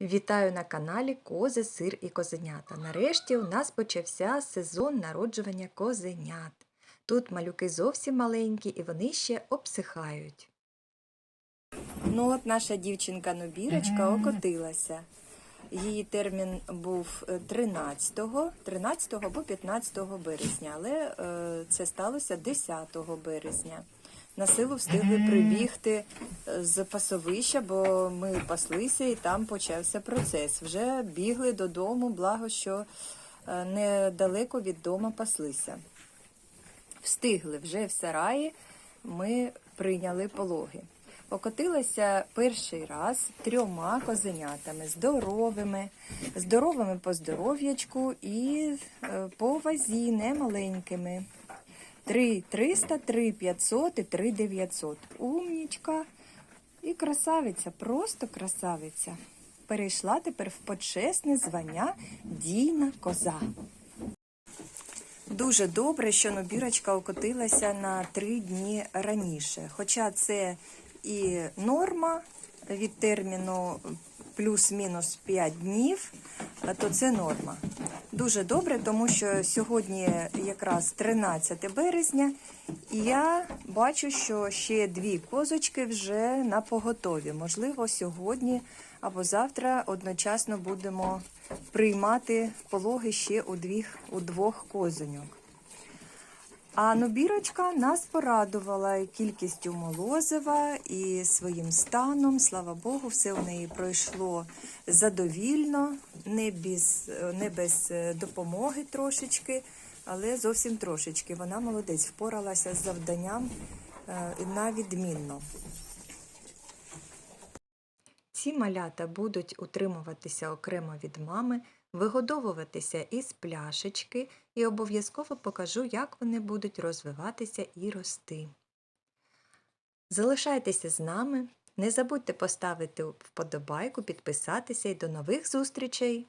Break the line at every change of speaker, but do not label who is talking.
Вітаю на каналі Кози, Сир і Козенята. Нарешті у нас почався сезон народжування козенят. Тут малюки зовсім маленькі і вони ще обсихають. Ну от наша дівчинка Нобірочка окотилася. Її термін був е, 13, 13 або 15 березня, але е, це сталося 10 березня. На силу встигли прибігти е, з пасовища, бо ми паслися і там почався процес. Вже бігли додому, благо що е, недалеко від дому паслися. Встигли вже в сараї, ми прийняли пологи. Покотилася перший раз трьома козенятами, здоровими, здоровими по здоров'ячку і е, по вазі, не маленькими. 3 300, 3 500 і 3 900. Умнічка і красавиця, просто красавиця. Перейшла тепер в почесне звання дійна коза. Дуже добре, що Нобірочка окотилася на три дні раніше. Хоча це і норма від терміну плюс-мінус 5 днів, то це норма. Дуже добре, тому що сьогодні якраз 13 березня, і я бачу, що ще дві козочки вже на поготові. Можливо, сьогодні або завтра одночасно будемо приймати пологи ще у двох, у двох козоньок. А Нобірочка нас порадувала кількістю молозива і своїм станом. Слава Богу, все у неї пройшло задовільно, не без, не без е, допомоги трошечки, але зовсім трошечки. Вона молодець, впоралася з завданням е, на відмінно. Ці малята будуть утримуватися окремо від мами, вигодовуватися із пляшечки і обов'язково покажу, як вони будуть розвиватися і рости. Залишайтеся з нами, не забудьте поставити вподобайку, підписатися і до нових зустрічей!